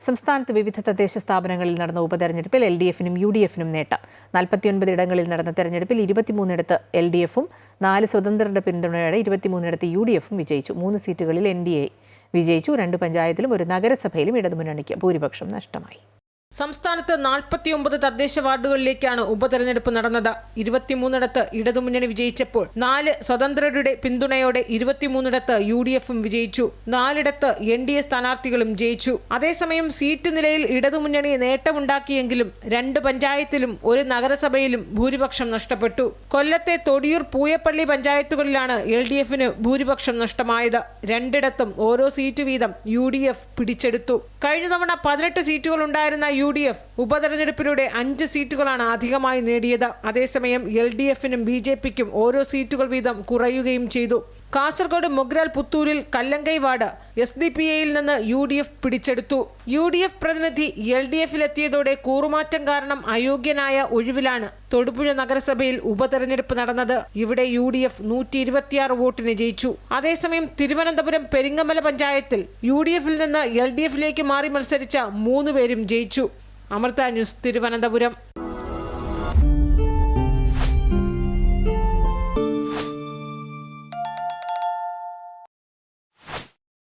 സംസ്ഥാനത്ത് വിവിധ തദ്ദേശ സ്ഥാപനങ്ങളിൽ നടന്ന ഉപതെരഞ്ഞെടുപ്പിൽ എൽ ഡി എഫിനും യു ഡി എഫിനും നേട്ടം. നാൽപ്പത്തിയൊൻപത് ഇടങ്ങളിൽ നടന്ന തെരഞ്ഞെടുപ്പിൽ ഇരുപത്തിമൂന്നിടത്ത് എൽ ഡി എഫും നാല് സ്വതന്ത്രരുടെ പിന്തുണയോടെ ഇരുപത്തിമൂന്നിടത്ത് യു ഡി എഫും വിജയിച്ചു. മൂന്ന് സീറ്റുകളിൽ എൻ ഡി എ വിജയിച്ചു. രണ്ട് പഞ്ചായത്തിലും ഒരു നഗരസഭയിലും ഇടതുമുന്നണിക്ക് ഭൂരിപക്ഷം നഷ്ടമായി. സംസ്ഥാനത്ത് നാൽപ്പത്തിയൊമ്പത് തദ്ദേശ വാർഡുകളിലേക്കാണ് ഉപതെരഞ്ഞെടുപ്പ് നടന്നത്. ഇരുപത്തിമൂന്നിടത്ത് ഇടതുമുന്നണി വിജയിച്ചപ്പോൾ നാല് സ്വതന്ത്രരുടെ പിന്തുണയോടെ ഇരുപത്തിമൂന്നിടത്ത് യു ഡി എഫും വിജയിച്ചു. നാലിടത്ത് എൻ ഡി എ സ്ഥാനാർത്ഥികളും ജയിച്ചു. അതേസമയം സീറ്റ് നിലയിൽ ഇടതുമുന്നണി നേട്ടമുണ്ടാക്കിയെങ്കിലും രണ്ട് പഞ്ചായത്തിലും ഒരു നഗരസഭയിലും ഭൂരിപക്ഷം നഷ്ടപ്പെട്ടു. കൊല്ലത്തെ തൊടിയൂർ പൂയപ്പള്ളി പഞ്ചായത്തുകളിലാണ് എൽ ഡി എഫിന് ഭൂരിപക്ഷം നഷ്ടമായത്. രണ്ടിടത്തും ഓരോ സീറ്റ് വീതം യു ഡി എഫ് പിടിച്ചെടുത്തു. കഴിഞ്ഞ തവണ പതിനെട്ട് സീറ്റുകൾ ഉണ്ടായിരുന്ന യു ഡി എഫ് ഉപതെരഞ്ഞെടുപ്പിലൂടെ അഞ്ച് സീറ്റുകളാണ് അധികമായി നേടിയത്. അതേസമയം എൽ ഡി എഫിനും ബി ജെ പിക്കും ഓരോ സീറ്റുകൾ വീതം കുറയുകയും ചെയ്തു. Kasaragod Mogral പുത്തൂരിൽ Kallankai ward S D P എയിൽ നിന്ന് യു ഡി എഫ് പിടിച്ചെടുത്തു. യു ഡി എഫ് പ്രതിനിധി എൽ ഡി എഫിലെത്തിയതോടെ കൂറുമാറ്റം കാരണം അയോഗ്യനായ ഒഴിവിലാണ് തൊടുപുഴ നഗരസഭയിൽ ഉപതെരഞ്ഞെടുപ്പ് നടന്നത്. ഇവിടെ യു ഡി എഫ് നൂറ്റി ഇരുപത്തിയാറ് വോട്ടിന് ജയിച്ചു. അതേസമയം തിരുവനന്തപുരം പെരിങ്ങമല പഞ്ചായത്തിൽ യു ഡി എഫിൽ നിന്ന് എൽ ഡി എഫിലേക്ക് മാറി മത്സരിച്ച മൂന്ന് പേരും ജയിച്ചു. അമൃത ന്യൂസ് തിരുവനന്തപുരം.